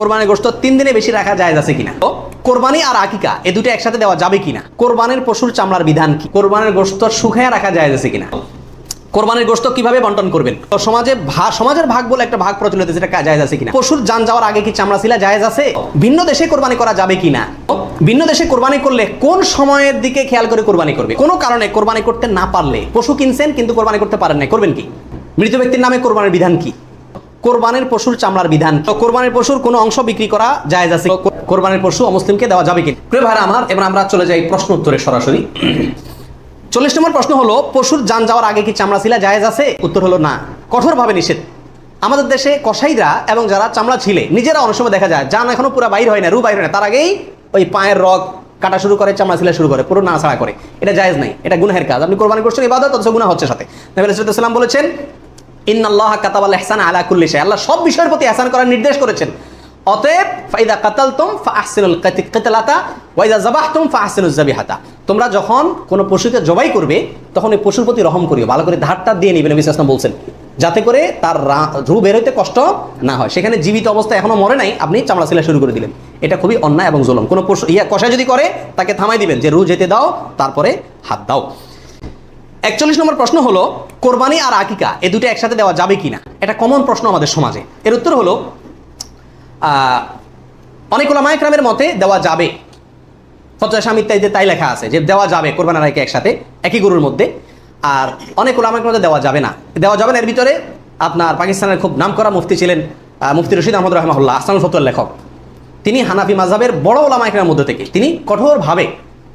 কোরবানির গোশত তিন দিনে বেশি রাখা যায় আছে কিনা? তো কোরবানি আর আকিকা, এ দুটো একসাথে দেওয়া যাবে কিনা? কোরবানির পশুর চামড়ার বিধান কি? কোরবানির গোশত শুকায় রাখা যায় আছে কিনা? কোরবানির গোশত কীভাবে বন্টন করবেন? তো সমাজে সমাজের ভাগ বলে একটা ভাগ প্রচলিত যেটা জায়েজ আছে কিনা? পশুর যান যাওয়ার আগে কি চামড়া ছিলা জায়েজ আছে? ভিন্ন দেশে কোরবানি করা যাবে কিনা? ভিন্ন দেশে কোরবানি করলে কোন সময়ের দিকে খেয়াল করে কোরবানি করবে? কোনো কারণে কোরবানি করতে না পারলে, পশু কিনছেন কিন্তু কোরবানি করতে পারেন না করবেন কি? মৃত ব্যক্তির নামে কোরবানির বিধান কি? কোরবানির পশুর চামড়ার বিধান। কোরবানির পশুর কোনো অংশ বিক্রি করা জায়েজ আছে? কোরবানের পশু অমুসলিমকে দেওয়া যাবে কি? প্রিয় ভাইরা আমার, এবার আমরা চলে যাই প্রশ্ন উত্তরে সরাসরি। চল্লিশ নম্বর প্রশ্ন হলো, পশুর যান যাওয়ার আগে কি চামড়া ছিলা জায়েজ আছে? উত্তর হলো না। কঠোরভাবে নিষেধ। আমাদের দেশে কসাইরা এবং যারা চামড়া ছিলে, নিজেরা অনেক সময় দেখা যায়, যান এখনও পুরো বাইর হয় না, রু বাইর হয় না। তার আগেই ওই পায়ের রগ কাটা শুরু করে, চামড়া ছিলা শুরু করে, পুরো না ছাড়া করে। এটা জায়েজ নাই, এটা গুনাহের কাজ। আপনি কোরবানি করছেন, ইবাদত, অথচ গুনাহ হচ্ছে সাথে। নবী সাল্লাম বলেছেন ইন্নাল্লাহ কাতাবাল ইহসান আলা কুল্লি শাই আল্লাহ সব বিষয়ের প্রতি ইহসান করার নির্দেশ করেছেন। অতএব ফাইদা কাতালতুম ফাহসিনুল কাতি- কিতালাতা ওয়াইদা যাবাহতুম ফাহসিনুজ যাবিহাতা। তোমরা যখন কোনো পশুকে জবাই করবে, তখন এই পশুর প্রতি রহম করিও। ভালো করে ধারটা দিয়ে নিবে নবী সাল্লাল্লাহু বলছেন। যাতে করে তার রু বের হইতে কষ্ট না হয়। সেখানে জীবিত অবস্থা এখনও মরে নাই, আপনি চামড়া ছিলা শুরু করে দিলেন। এটা খুবই অন্যায় এবং জুলুম। কোনো পশু ইয়া কষা যদি করে, তাকে থামাই দিবেন। যে রু যেতে দাও, তারপরে হাত দাও। একচল্লিশ নম্বর প্রশ্ন হলো, কোরবানি আর আকিকা, এ দুটো একসাথে দেওয়া যাবে কিনা? এটা কমন প্রশ্ন আমাদের সমাজে। এর উত্তর হলো অনেক ওলামায়করামের মতে দেওয়া যাবে। ফতোয়া স্বামী ইত্যাদিতে তাই লেখা আছে যে দেওয়া যাবে, কোরবান আকিকা একসাথে, একই গরুর মধ্যে। আর অনেক ওলামায়কের মধ্যে দেওয়া যাবে না। দেওয়া যাবে না, এর ভিতরে আপনার পাকিস্তানের খুব নামকরা মুফতি ছিলেন মুফতি রশিদ আহমদ রহমাহুল্লাহ, আসানুল ফতুয়ার লেখক। তিনি হানাফি মাযহাবের বড় ওলামায়কের মধ্যে থেকে। তিনি কঠোরভাবে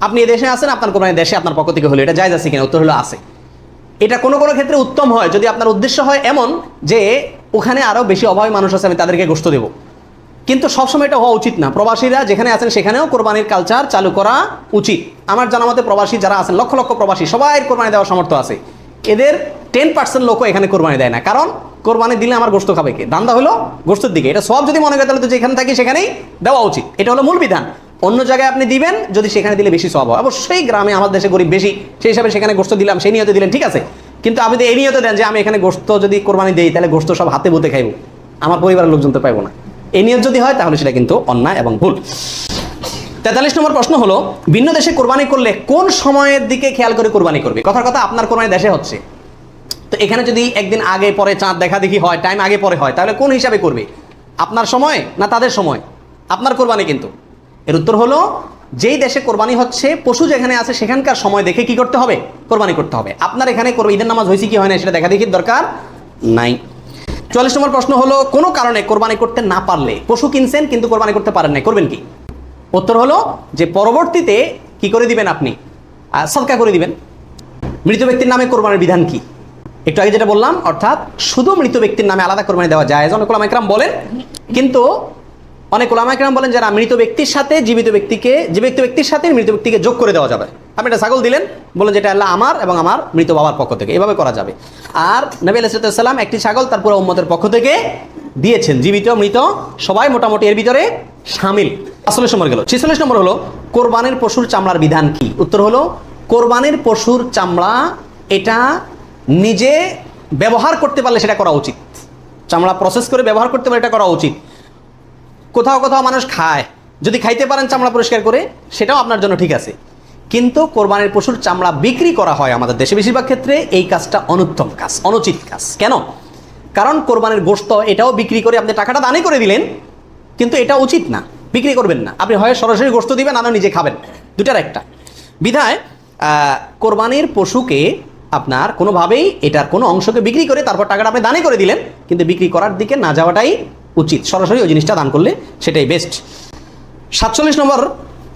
আপনি এ দেশে আছেন, আপনার কোরবানি দেশে আপনার পক্ষ থেকে হলো, এটা জায়জ আছে কিনা? উত্তর হলো আছে। এটা কোনো কোনো ক্ষেত্রে উত্তম হয়, যদি আপনার উদ্দেশ্য হয় এমন যে ওখানে আরও বেশি অভাবী মানুষ আছে, আমি তাদেরকে গোস্ত দেবো। কিন্তু সবসময় এটা হওয়া উচিত না। প্রবাসীরা যেখানে আছেন সেখানেও কোরবানির কালচার চালু করা উচিত। আমার জানা মতে প্রবাসী যারা আছেন, লক্ষ লক্ষ প্রবাসী সবাই কোরবানি দেওয়ার সামর্থ্য আছে। এদের টেন পার্সেন্ট লোকও এখানে কোরবানি দেয় না। কারণ কোরবানি দিলে আমার গোস্ত খাবে কে? দান্দা হলো গোস্তের দিকে। এটা সব যদি মনে করে, তাহলে তো যেখানে থাকি সেখানেই দেওয়া উচিত। এটা হলো মূল বিধান। অন্য জায়গায় আপনি দিবেন, যদি সেখানে দিলে বেশি সব হয়। অবশ্যই গ্রামে আমাদের দেশে গরিব বেশি, সেই হিসাবে সেখানে গোস্ত দিলাম, সেই নিয়তে দিলেন, ঠিক আছে? কিন্তু আপনি এই নিয়তে দেন যে আমি এখানে গোস্ত যদি কোরবানি দিই, তাহলে গোস্ত সব হাতে বুতে খাইবো। আমার পরিবারের লোকজন তো পাইবো না। এই নিয়ত যদি হয়, তাহলে সেটা কিন্তু অন্যায় এবং ভুল। তেতাল্লিশ নম্বর প্রশ্ন হলো, ভিন্ন দেশে কোরবানি করলে কোন সময়ের দিকে খেয়াল করে কোরবানি করবে? কথার কথা, আপনার কোরবানি দেশে হচ্ছে। তো এখানে যদি একদিন আগে পরে চাঁদ দেখা দেখি হয়, টাইম আগে পরে হয়, তাহলে কোন হিসাবে করবে? আপনার সময় না তাদের সময়? আপনার কোরবানি কিন্তু। এর উত্তর হলো, যেই দেশে কোরবানি হচ্ছে, পশু যেখানে আছে, সেখানকার সময় দেখে কি করতে হবে? কোরবানি করতে হবে। আপনার এখানে ঈদের নামাজ হয়েছে কি হয় না, সেটা দেখা দেখির দরকার নাই। চুয়াল্লিশ নম্বর প্রশ্ন হলো, কোনো কারণে কোরবানি করতে না পারলে, পশু কিনছেন কিন্তু কোরবানি করতে পারেন না করবেন কি? উত্তর হলো, যে পরবর্তীতে কি করে দিবেন আপনি? সদকা করে দিবেন। মৃত ব্যক্তির নামে কোরবানির বিধান কি? একটু আগে যেটা বললাম, অর্থাৎ শুধু মৃত ব্যক্তির নামে আলাদা কোরবানি দেওয়া যায় অনেক একরাম বলেন, কিন্তু অনেক ওলামা একরাম বলেন যারা মৃত ব্যক্তির সাথে জীবিত ব্যক্তিকে জীবিত ব্যক্তির সাথে মৃত ব্যক্তিকে যোগ করে দেওয়া যাবে। আপনি একটা ছাগল দিলেন বলেন যেটা আল্লাহ আমার এবং আমার মৃত বাবার পক্ষ থেকে। এভাবে করা যাবে। আর নবী আলাইসাল্লাম একটি ছাগল তার পুরো উম্মতের পক্ষ থেকে দিয়েছেন। জীবিত, মৃত, সবাই মোটামুটি এর ভিতরে সামিল। আসলের নম্বর গেল। ছেচল্লিশ নম্বর হলো, কোরবানির পশুর চামড়ার বিধান কি? উত্তর হলো, কোরবানির পশুর চামড়া এটা নিজে ব্যবহার করতে পারলে সেটা করা উচিত। চামড়া প্রসেস করে ব্যবহার করতে পারলে এটা করা উচিত। কোথাও কোথাও মানুষ খায়। যদি খাইতে পারেন চামড়া পরিষ্কার করে, সেটাও আপনার জন্য ঠিক আছে। কিন্তু কোরবানির পশুর চামড়া বিক্রি করা হয় আমাদের দেশে বেশিরভাগ ক্ষেত্রে, এই কাজটা অনুত্তম কাজ, অনুচিত কাজ। কেন? কারণ কোরবানির গোস্ত এটাও বিক্রি করে আপনি টাকাটা দানই করে দিলেন, কিন্তু এটা উচিত না, বিক্রি করবেন না। আপনি হয় সরাসরি গোস্ত দিবেন আর নিজে খাবেন। দুটার একটা। বিধায় কোরবানির পশুকে আপনার কোনোভাবেই এটার কোনো অংশকে বিক্রি করে, তারপর টাকাটা আপনি দানই করে দিলেন, কিন্তু বিক্রি করার দিকে না যাওয়াটাই উচিত। সরাসরি ওই জিনিসটা দান করলে সেটাই বেস্ট সাতচল্লিশ নম্বর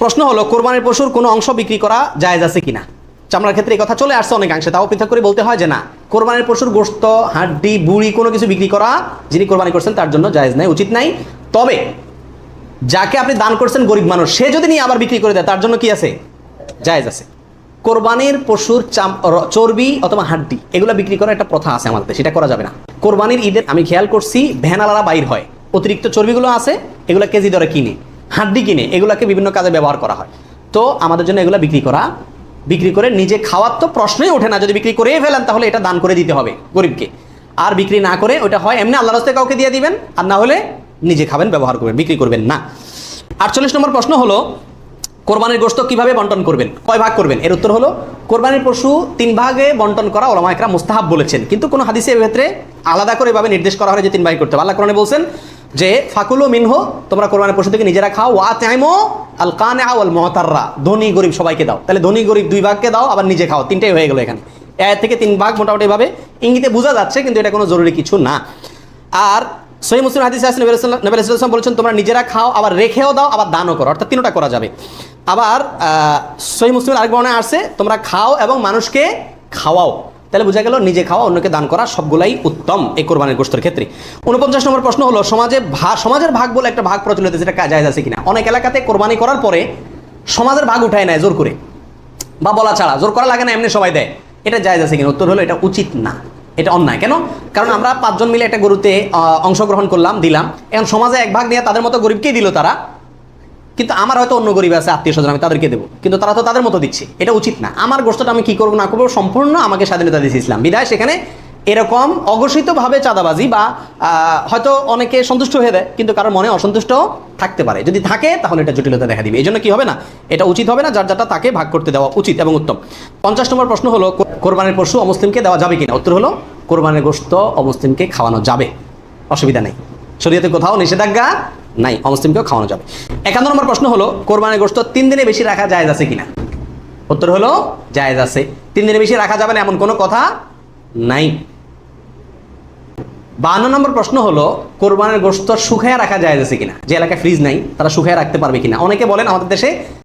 প্রশ্ন হলো, কোরবানির পশুর কোনো অংশ বিক্রি করা জায়েজ আছে কিনা? চামড়ার ক্ষেত্রে এই কথা চলে আসছে অনেকাংশে, তাও পৃথক করে বলতে হয় যে না। কোরবানির পশুর গোস্ত, হাড্ডি, বুড়ি কোনো কিছু বিক্রি করা যিনি কোরবানি করছেন তার জন্য জায়েজ নাই, উচিত নাই। তবে যাকে আপনি দান করছেন গরিব মানুষ, সে যদি নিয়ে আবার বিক্রি করে দেয়, তার জন্য কি আছে? জায়েজ আছে। কোরবানির পশুর চাম চর্বি অথবা হাড্ডি, এগুলো বিক্রি করার একটা প্রথা আছে আমাদের, সেটা করা যাবে না। কোরবানির ঈদের, আমি খেয়াল করছি ভ্যানালারা বাইর হয়, অতিরিক্ত চর্বিগুলো আছে, এগুলো কেজি দরে কিনে, হাড্ডি কিনে, এগুলোকে বিভিন্ন কাজে ব্যবহার করা হয়। তো আমাদের জন্য এগুলো বিক্রি করা, বিক্রি করে নিজে খাওয়ার তো প্রশ্নই ওঠে না, যদি বিক্রি করেই ফেলেন, তাহলে এটা দান করে দিতে হবে গরিবকে। আর বিক্রি না করে ওটা হয়, এমনি আল্লাহ রাস্তায় কাউকে দিয়ে দিবেন, আর না হলে নিজে খাবেন, ব্যবহার করবেন, বিক্রি করবেন না। আটচল্লিশ নম্বর প্রশ্ন হলো কোরবানির গোশত কীভাবে বন্টন করবেন? কয় ভাগ করবেন? এর উত্তর হলো, কোরবানির পশু তিন ভাগে বন্টন করা ওলামা একরা মুস্তাহাব বলেছেন। কিন্তু কোনো হাদিসে এর ক্ষেত্রে আলাদা করে এভাবে নির্দেশ করা হয় যে তিন ভাগ করতে হবে। আল্লাহ কোরআনে বলছেন যে, ফাকুলু মিনহো, তোমরা কোরবানির পশু থেকে নিজেরা খাও, ওয়া তাইমো আল কানে আল মহতাররা ধনী গরিব সবাইকে দাও। তাহলে ধনী গরিব দুই ভাগকে দাও, আবার নিজে খাও। তিনটাই হয়ে গেল এখানে। এর থেকে তিন ভাগ মোটামুটি ভাবে ইঙ্গিতে বোঝা যাচ্ছে, কিন্তু এটা কোনো জরুরি কিছু না। আর সহি মুসলিম হাদিসে আছে, নবী নবী বলেছেন, তোমরা নিজেরা খাও, আবার রেখেও দাও, আবার দানও করো। অর্থাৎ তিনটা করা যাবে। আবার সহি মুসলিম আরেক বর্ণায় আসছে, তোমরা খাও এবং মানুষকে খাওয়াও। তাহলে বোঝা গেল, নিজে খাওয়া, অন্যকে দান করা সবগুলাই উত্তম এই কোরবানির গোষ্ঠের ক্ষেত্রে। উনপঞ্চাশ নম্বর প্রশ্ন হলো, সমাজে সমাজের ভাগ বলে একটা ভাগ প্রচলিত যেটা জায়জ আছে কিনা? অনেক এলাকাতে কোরবানি করার পরে সমাজের ভাগ উঠায় নেয় জোর করে। বা বলা ছাড়া, জোর করা লাগে না, এমনি সবাই দেয়। এটা জায়জ আছে কিনা? উত্তর হলো, এটা উচিত না। এটা অন্যায়, কেন? কারণ আমরা পাঁচজন মিলে একটা গরুতে অংশগ্রহণ করলাম, দিলাম। এখন সমাজে এক ভাগ নিয়ে তাদের মতো গরিবকেই দিল তারা। কিন্তু আমার হয়তো অন্য গরিব আছে, আত্মীয় স্বজন, আমি তাদেরকে দেবো। কিন্তু তারা তো তাদের মতো দিচ্ছে। এটা উচিত না। আমার গোষ্ঠটা আমি কি করব, না করব, সম্পূর্ণ আমাকে স্বাধীনতা দিয়েছিলাম ইসলাম। বিধায় সেখানে এরকম অঘোষিতভাবে চাঁদাবাজি বা হয়তো অনেকে সন্তুষ্ট হয়ে দেয়, কিন্তু কারোর মনে অসন্তুষ্ট থাকতে পারে। যদি থাকে, তাহলে এটা জটিলতা দেখা দিবে। এই জন্য কি হবে না? এটা উচিত হবে না, যার যারটা তাকে ভাগ করতে দেওয়া উচিত এবং উত্তম। পঞ্চাশ নম্বর প্রশ্ন হলো কোরবানির পশু অমুসলিমকে দেওয়া যাবে কিনা? উত্তর হলো, কোরবানের গোস্ত অমুসলিমকে খাওয়ানো যাবে। অসুবিধা নেই। শরীয়তে কোথাও নিষেধাজ্ঞা নাই, অমুসলিমকেও খাওয়ানো যাবে। একান্ন নম্বর প্রশ্ন হলো, কোরবানির গোস্ত তিন দিনে বেশি রাখা জায়েজ আছে কিনা? উত্তর হলো, জায়েজ আছে। তিন দিনে বেশি রাখা যাবে না, এমন কোনো কথা নাই। বান্ন নম্বর প্রশ্ন হলো, কোরবানের গোস্ত শুকায় রাখা যায় কিনা? যে এলাকায় ফ্রিজ নাই, তারা শুকায় রাখতে পারবে কিনা? অনেকে বলেন আমাদের দেশে